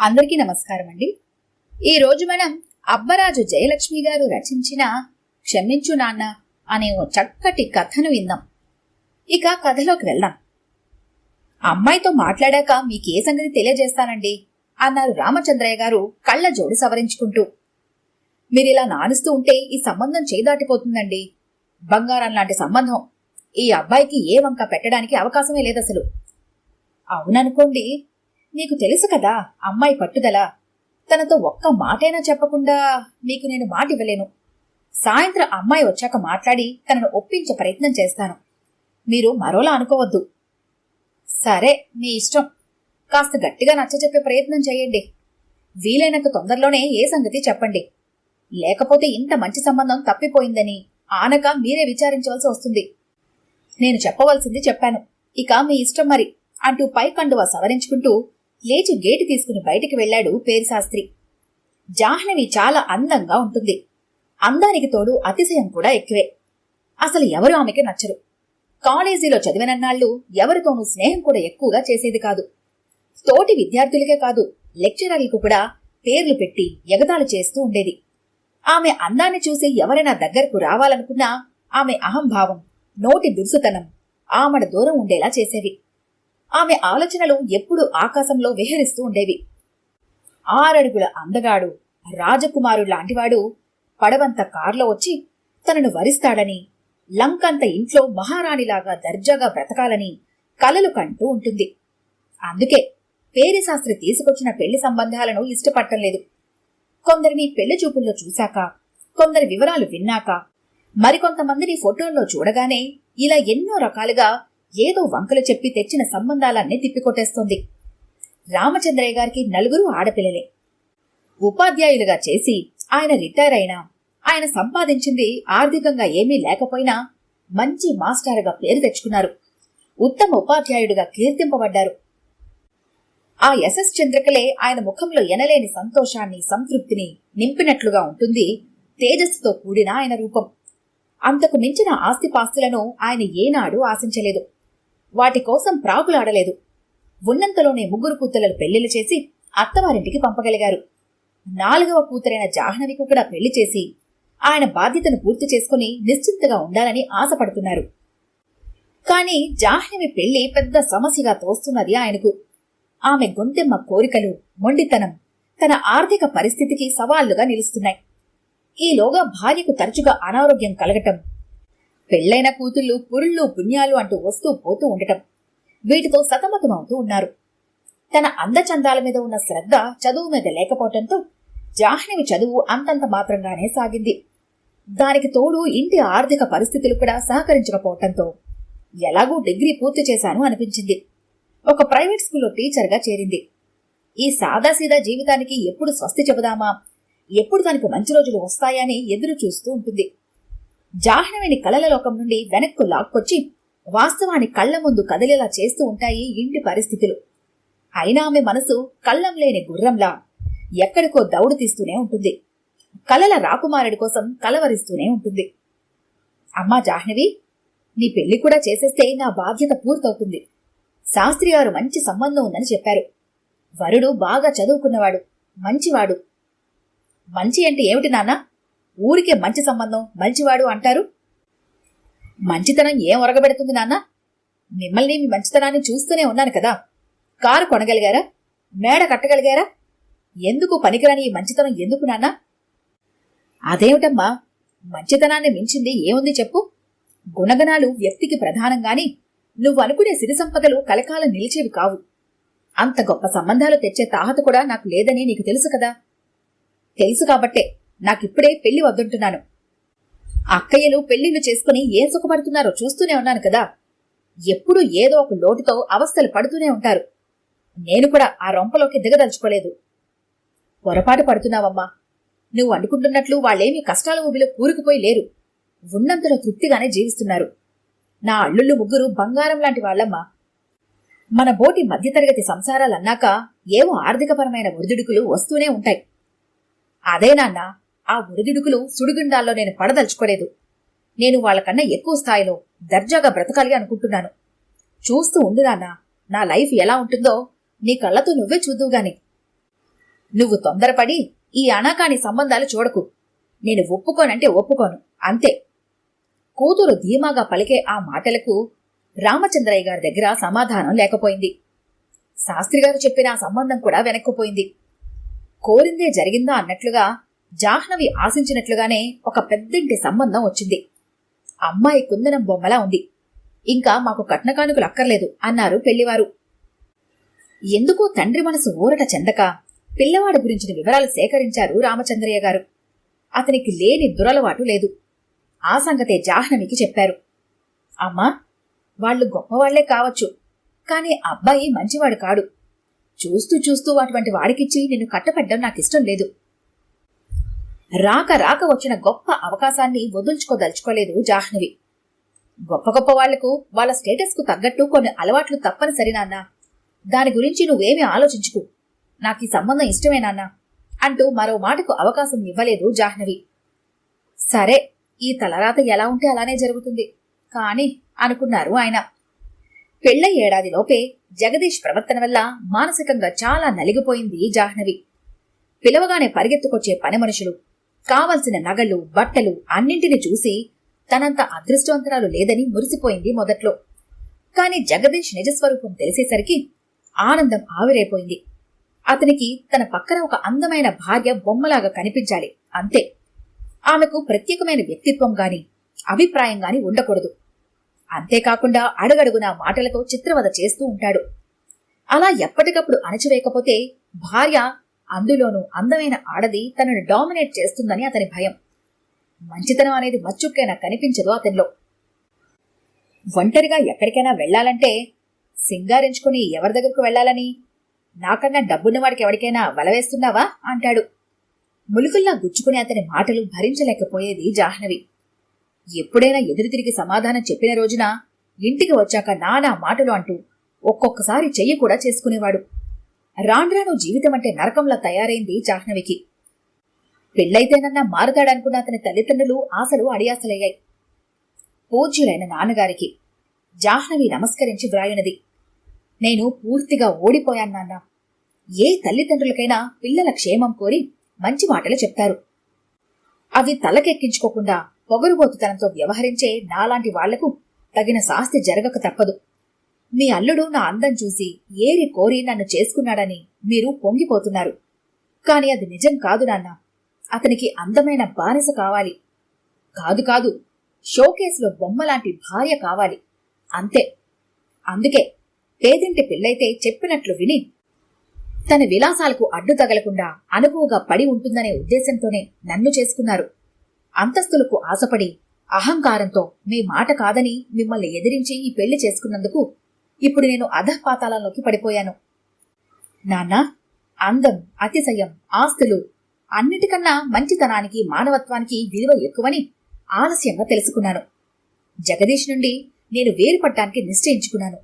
అందరికీ నమస్కారం అండి ఈ రోజు మనం అబ్బరాజు జయలక్ష్మి గారు రచించిన క్షమించు నాన్న అనే ఓ చక్కటి కథను విందాం. ఇక కథలోకి వెళ్దాం. అమ్మాయితో మాట్లాడాక మీకు ఏ సంగతి తెలియజేస్తానండి? అన్నారు రామచంద్రయ్య గారు కళ్ళ జోడు సవరించుకుంటూ. మీరిలా నానుస్తూ ఉంటే ఈ సంబంధం చేదాటిపోతుందండి. బంగారం లాంటి సంబంధం. ఈ అబ్బాయికి ఏ వంక పెట్టడానికి అవకాశమే లేదసలు. అవుననుకోండి నీకు తెలుసు కదా అమ్మాయి పట్టుదల. తనతో ఒక్క మాటైనా చెప్పకుండా మీకు నేను మాట ఇవ్వలేను సాయంత్రం అమ్మాయి వచ్చాక మాట్లాడి తనను ఒప్పించే ప్రయత్నం చేస్తాను. మీరు మరోలా అనుకోవద్దు. సరే మీ ఇష్టం. కాస్త గట్టిగా నచ్చచెప్పే ప్రయత్నం చేయండి. వీలైనంత తొందరలోనే ఏ సంగతి చెప్పండి. లేకపోతే ఇంత మంచి సంబంధం తప్పిపోయిందని ఆనక మీరే విచారించవలసి వస్తుంది. నేను చెప్పవలసింది చెప్పాను. ఇక మీ ఇష్టం మరి అంటూ పై కండువా సవరించుకుంటూ లేచి గేటు తీసుకుని బయటికి వెళ్ళాడు పేరుశాస్త్రి. జాహ్నవి చాలా అందంగా ఉంటుంది. అందానికి తోడు అతిశయం కూడా ఎక్కువే. అసలు ఎవరు ఆమెకి నచ్చరు. కాలేజీలో చదివినన్నాళ్ళు ఎవరితోనూ స్నేహం కూడా ఎక్కువగా చేసేది కాదు. తోటి విద్యార్థులకే కాదు లెక్చరర్లకు కూడా పేర్లు పెట్టి ఎగతాలు చేస్తూ ఉండేది. ఆమె అందాన్ని చూసి ఎవరైనా దగ్గరకు రావాలనుకున్నా ఆమె అహంభావం నోటి దుర్సుతనం ఆమెడ దూరం ఉండేలా చేసేవి ఆమె ఆలోచనలు ఎప్పుడూ ఆకాశంలో విహరిస్తూ ఉండేవి. ఆరడుగుల అందగాడు రాజకుమారుడు లాంటివాడు పడవంత కార్లో వచ్చి తనను వరిస్తాడని లంకంత ఇంట్లో మహారాణిలాగా దర్జాగా బ్రతకాలని కలలు కంటూ ఉంటుంది. అందుకే పేరిశాస్త్రి తీసుకొచ్చిన పెళ్ళి సంబంధాలను ఇష్టపడటం లేదు. కొందరిని పెళ్ళి చూపుల్లో చూశాక కొందరి వివరాలు విన్నాక మరికొంతమందిని ఫోటోల్లో చూడగానే ఇలా ఎన్నో రకాలుగా ఏదో వంకలు చెప్పి తెచ్చిన సంబంధాలన్నీ తిప్పికొట్టేస్తోంది. రామచంద్రయ్య గారికి నలుగురు ఆడపిల్లలే. ఉపాధ్యాయులుగా చేసి ఆయన రిటైర్ అయినా ఆయన సంపాదించింది ఆర్థికంగా ఏమీ లేకపోయినా మంచి మాస్టర్గా పేరు తెచ్చుకున్నారు. ఉత్తమ ఉపాధ్యాయుడిగా కీర్తింపబడ్డారు. ఆ ఎస్ఎస్ చంద్రకలే ఆయన ముఖంలో ఎనలేని సంతోషాన్ని సంతృప్తిని నింపినట్లుగా ఉంటుంది తేజస్సుతో కూడిన ఆయన రూపం. అంతకు మించిన ఆస్తిపాస్తులను ఆయన ఏనాడు ఆశించలేదు. వాటి కోసం ప్రాకులాడలేదు. ఉన్నంతలోనే ముగ్గురు కూతుళ్ళను పెళ్ళిళ్ళు చేసి అత్తవారింటికి పంపగలిగారు. నాలుగవ కూతురైన జాహ్నవికి కూడా పెళ్ళి చేసి ఆయన బాధ్యతను పూర్తి చేసుకుని నిశ్చింతగా ఉండాలని ఆశపడుతున్నారు. కాని జాహ్నవి పెళ్ళి పెద్ద సమస్యగా తోస్తున్నది ఆయనకు. ఆమె గొంతెమ్మ కోరికలు మొండితనం తన ఆర్థిక పరిస్థితికి సవాళ్ళుగా నిలుస్తున్నాయి. ఈలోగా భార్యకు తరచుగా అనారోగ్యం కలగటం పెళ్ళైన కూతుళ్ళు పురుళ్ళు పుణ్యాలు అంటూ వస్తూ పోతూ ఉండటం. వీటితో సతమతమవుతూ ఉన్నారు. తన అందచందాల మీద ఉన్న శ్రద్ధ చదువు మీద లేకపోవటంతో జాహ్నవి చదువు అంతంత మాత్రంగానే సాగింది. దానికి తోడు ఇంటి ఆర్థిక పరిస్థితులు కూడా సహకరించకపోవటంతో ఎలాగూ డిగ్రీ పూర్తి చేశాను అనిపించింది. ఒక ప్రైవేట్ స్కూల్లో టీచర్గా చేరింది. ఈ సాదాసీదా జీవితానికి ఎప్పుడు స్వస్తి చెబుదామా? ఎప్పుడు దానికి మంచి రోజులు వస్తాయని ఎదురు చూస్తూ ఉంటుంది. జాహ్నవిని కలల లోకం నుండి వెనక్కు లాక్కొచ్చి వాస్తవాన్ని కళ్ళ ముందు కదిలేలా చేస్తూ ఉంటాయి ఇంటి పరిస్థితులు. అయినా ఆమె మనసు కళ్ళం లేని గుర్రంలా. ఎక్కడికో దౌడు తీస్తూనే ఉంటుంది. కలల రాకుమారుడి కోసం కలవరిస్తూనే ఉంటుంది. అమ్మా జాహ్నవి నీ పెళ్ళి కూడా చేసేస్తే నా బాధ్యత పూర్తవుతుంది. శాస్త్రి గారు మంచి సంబంధం ఉందని చెప్పారు. వరుడు బాగా చదువుకున్నవాడు మంచివాడు. మంచి అంటే ఏమిటి నాన్న? ఊరికే మంచి సంబంధం మంచివాడు అంటారు? మంచితనం ఏం ఒరగబెడుతుంది నాన్న? మిమ్మల్ని మీ మంచితనాన్ని చూస్తూనే ఉన్నాను కదా. కారు కొనగలిగారా? మేడ కట్టగలిగారా? ఎందుకు పనికిరాని ఈ మంచితనం ఎందుకు నాన్న? అదేమిటమ్మా? మంచితనాన్ని మించింది ఏముంది చెప్పు? గుణగణాలు వ్యక్తికి ప్రధానంగాని నువ్వు అనుకునే సిరి సంపదలు కలకాలం నిలిచేవి కావు. అంత గొప్ప సంబంధాలు తెచ్చే తాహత కూడా నాకు లేదని నీకు తెలుసు కదా? తెలుసు కాబట్టే నాకిప్పుడే పెళ్ళి వద్దుంటున్నాను. అక్కయ్యలు పెళ్ళిళ్ళు చేసుకుని ఏం సుఖపడుతున్నారో చూస్తూనే ఉన్నాను కదా. ఎప్పుడూ ఏదో ఒక లోటుతో అవస్థలు పడుతూనే ఉంటారు. నేను కూడా ఆ రొంపలోకి దిగదలుచుకోలేదు. పొరపాటు పడుతున్నావమ్మా. నువ్వు అనుకుంటున్నట్లు వాళ్ళేమీ కష్టాల ఊబిలో కూరుకుపోయి లేరు. ఉన్నంతలో తృప్తిగానే జీవిస్తున్నారు. నా అల్లుళ్ళు ముగ్గురు బంగారం లాంటి వాళ్ళమ్మా. మన బోటి మధ్యతరగతి సంసారాలన్నాక ఏవో ఆర్థికపరమైన ఒడిదుడుకులు వస్తూనే ఉంటాయి. అదే నాన్న ఆ ఒడిదుడుకులు సుడిగుండాల్లో నేను పడదలుచుకోలేదు. నేను వాళ్ళకన్నా ఎక్కువ స్థాయిలో దర్జాగా బ్రతకాలి అనుకుంటున్నాను. చూస్తూ ఉండు నాన్న నా లైఫ్ ఎలా ఉంటుందో నీ కళ్ళతో నువ్వే చూద్దువు గాని. నువ్వు తొందరపడి ఈ అనాకాని సంబంధాలు చూడకు. నేను ఒప్పుకోనంటే ఒప్పుకోను అంతే. కూతురు ధీమాగా పలికే ఆ మాటలకు రామచంద్రయ్య గారి దగ్గర సమాధానం లేకపోయింది. శాస్త్రి గారు చెప్పిన ఆ సంబంధం కూడా వెనక్కుపోయింది. కోరిందే జరిగిందా అన్నట్లుగా జాహ్నవి ఆశించినట్లుగానే ఒక పెద్దింటి సంబంధం వచ్చింది. అమ్మాయి కుందనం బొమ్మలా ఉంది. ఇంకా మాకు కట్నకానుకలు అక్కర్లేదు అన్నారు పెళ్ళివారు. ఎందుకో తండ్రి మనసు ఊరట చెందక పిల్లవాడి గురించిన వివరాలు సేకరించారు రామచంద్రయ్య గారు. అతనికి లేని దురలవాటు లేదు. ఆ సంగతే జాహ్నవికి చెప్పారు. అమ్మా వాళ్ళు గొప్పవాళ్ళే కావచ్చు కాని అబ్బాయి మంచివాడు కాడు. చూస్తూ చూస్తూ అటువంటి వాడికిచ్చి నిన్ను కట్టపెట్టడం నాకిష్టం లేదు. రాక రాక వచ్చిన గొప్ప అవకాశాన్ని వదుల్చుకోదలుచుకోలేదు జాహ్నవి. గొప్ప గొప్ప వాళ్ళకు వాళ్ళ స్టేటస్కు తగ్గట్టు కొన్ని అలవాట్లు తప్పనిసరి నాన్న. దాని గురించి నువ్వేమీ ఆలోచించుకు. నాకు ఈ సంబంధం ఇష్టమే నాన్న అంటూ మరో మాటకు అవకాశం ఇవ్వలేదు జాహ్నవి. సరే ఈ తలరాత ఎలా ఉంటే అలానే జరుగుతుంది. కాని అనుకున్నారు ఆయన. పెళ్ళ ఏడాదిలోపే జగదీష్ ప్రవర్తన వల్ల మానసికంగా చాలా నలిగిపోయింది జాహ్నవి. పిలవగానే పరిగెత్తుకొచ్చే పని మనుషులు. కావలసిన నగలు బట్టలు అన్నింటిని చూసి తనంత అదృష్టవంతరాలు లేదని మురిసిపోయింది మొదట్లో. కాని జగదీష్ నిజస్వరూపం తెలిసేసరికి ఆనందం ఆవిరైపోయింది. అతనికి తన పక్కన ఒక అందమైన భార్య బొమ్మలాగా కనిపించాలి అంతే. ఆమెకు ప్రత్యేకమైన వ్యక్తిత్వం గాని అభిప్రాయం గాని ఉండకూడదు. అంతేకాకుండా అడుగడుగున మాటలతో చిత్రవద చేస్తూ ఉంటాడు. అలా ఎప్పటికప్పుడు అణచివేయకపోతే భార్య అందులోనూ అందమైన ఆడది తనను డామినేట్ చేస్తుందని అతని భయం. మంచితనం అనేది మచ్చుక్కైనా కనిపించదు అతనిలో. ఒంటరిగా ఎక్కడికైనా వెళ్ళాలంటే సింగారించుకుని ఎవరి దగ్గరకు వెళ్ళాలని నాకన్నా డబ్బున్న వాడికి ఎవరికైనా వలవేస్తున్నావా అంటాడు. ములుకుల్లా గుచ్చుకునే అతని మాటలు భరించలేకపోయేది జాహ్నవి. ఎప్పుడైనా ఎదురు తిరిగి సమాధానం చెప్పిన రోజున ఇంటికి వచ్చాక నానా మాటలు అంటూ ఒక్కొక్కసారి చెయ్యి కూడా చేసుకునేవాడు. రాండ్రాను జీవితం అంటే నరకంలా తయారైంది జాహ్నవికి పెళ్ళైతేనన్నా మారుతాడనుకున్న అతని తల్లిదండ్రులు ఆశలు అడియాసలయ్యాయి పూజ్యులైన నాన్నగారికి జాహ్నవి నమస్కరించి వ్రాయునది నేను పూర్తిగా ఓడిపోయాను నాన్న. ఏ తల్లిదండ్రులకైనా పిల్లల క్షేమం కోరి మంచి మాటలు చెప్తారు. అవి తలకెక్కించుకోకుండా పొగరుబోతుతనంతో వ్యవహరించే నాలాంటి వాళ్ళకు తగిన శాస్తి జరగక తప్పదు. మీ అల్లుడు నా అందం చూసి ఏరి కోరి నన్ను చేసుకున్నాడని మీరు పొంగిపోతున్నారు. కాని అది నిజం కాదు నాన్న. అతనికి అందమైన బానిస కావాలి. కాదు కాదు షోకేసులో బొమ్మలాంటి భార్య కావాలి. అంతే. అందుకే పేదింటి పిల్లైతే చెప్పినట్లు విని తన విలాసాలకు అడ్డు తగలకుండా అనుకువగా పడి ఉంటుందనే ఉద్దేశంతోనే నన్ను చేసుకున్నారు. అంతస్తులకు ఆశపడి అహంకారంతో మీ మాట కాదని మిమ్మల్ని ఎదిరించి ఈ పెళ్ళి చేసుకున్నందుకు ఇప్పుడు నేను అధపాతాళంలోకి పడిపోయాను. నాన్న అందం అతిశయం ఆస్తులు అన్నిటికన్నా మంచితనానికి మానవత్వానికి విలువ ఎక్కువని ఆలస్యంగా తెలుసుకున్నాను. జగదీష్ నుండి నేను వేరుపడటానికి నిశ్చయించుకున్నాను.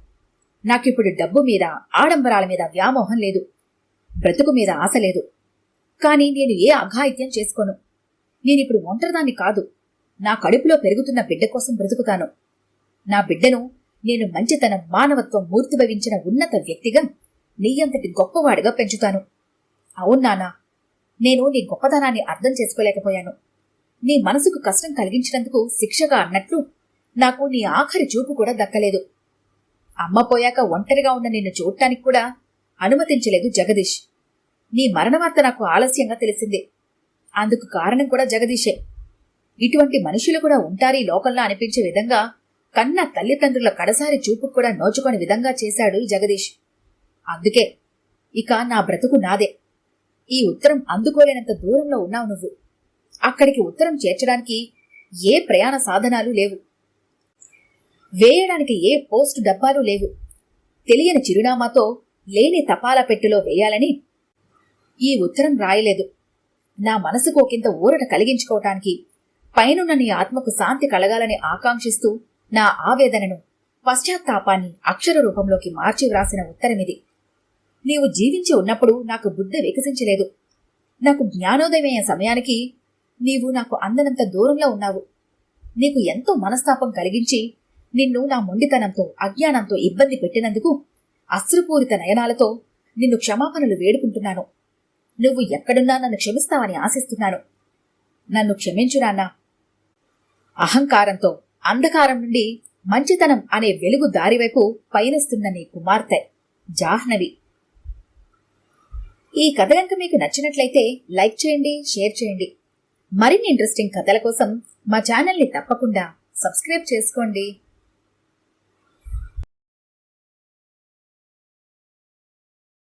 నాకిప్పుడు డబ్బు మీద ఆడంబరాల మీద వ్యామోహం లేదు. బ్రతుకు మీద ఆశ లేదు. కానీ నేను ఏ అఘాయిత్యం చేసుకోను. నేనిప్పుడు ఒంటరిదాన్ని కాదు. నా కడుపులో పెరుగుతున్న బిడ్డ కోసం బ్రతుకుతాను. నా బిడ్డను నేను మంచితనం మానవత్వం మూర్తిభవించిన ఉన్నత వ్యక్తిగా నీయంతటి గొప్పవాడిగా పెంచుతాను. అవునానా నేను నీ గొప్పతనాన్ని అర్థం చేసుకోలేకపోయాను. నీ మనసుకు కష్టం కలిగించినందుకు శిక్షగా అన్నట్లు నాకు నీ ఆఖరి చూపు కూడా దక్కలేదు. అమ్మ పోయాక ఒంటరిగా ఉన్న నిన్ను చూడటానికి కూడా అనుమతించలేదు జగదీష్. నీ మరణవార్త నాకు ఆలస్యంగా తెలిసింది. అందుకు కారణం కూడా జగదీషే. ఇటువంటి మనుషులు కూడా ఉంటారీ లోకంలో అనిపించే విధంగా కన్న తల్లిదండ్రుల కడసారి చూపు కూడా నోచుకొని విధంగా చేశాడు ఈ జగదీష్. అందుకే ఇక నా బ్రతుకు నాదే. ఈ ఉత్తరం అందుకోలేనంత దూరంలో ఉన్నావు నువ్వు. అక్కడికి ఉత్తరం చేర్చడానికి ఏ ప్రయాణ సాధనాలు లేవు. వేయడానికి ఏ పోస్ట్ డబ్బాలు లేవు. తెలియని చిరునామాతో లేని తపాలా పెట్టెలో వేయాలని ఈ ఉత్తరం రాయలేదు. నా మనసుకు ఒకంత ఊరట కలిగించుకోవటానికి పైనున్న నీ ఆత్మకు శాంతి కలగాలని ఆకాంక్షిస్తూ నా ఆవేదనను పశ్చాత్తాపాన్ని అక్షర రూపంలోకి మార్చి వ్రాసిన ఉత్తరమిది. నీవు జీవించి ఉన్నప్పుడు నాకు బుద్ధి వికసించలేదు. నాకు జ్ఞానోదయమైన సమయానికి నీవు నాకు అందనంత దూరంలో ఉన్నావు. నీకు ఎంతో మనస్తాపం కలిగించి నిన్ను నా మొండితనంతో అజ్ఞానంతో ఇబ్బంది పెట్టినందుకు అశ్రుపూరిత నయనాలతో నిన్ను క్షమాపణలు వేడుకుంటున్నాను. నువ్వు ఎక్కడున్నా నన్ను క్షమిస్తావని ఆశిస్తున్నాను. నన్ను క్షమించు నాన్నా. అహంకారంతో అంధకారం నుండి మంచితనం అనే వెలుగు దారివైపు పయనిస్తున్న నీ కుమార్తె జాహ్నవి. ఈ కథ కనుక మీకు నచ్చినట్లయితే లైక్ చేయండి షేర్ చేయండి. మరిన్ని ఇంట్రెస్టింగ్ కథల కోసం మా ఛానల్ని తప్పకుండా సబ్స్క్రైబ్ చేసుకోండి.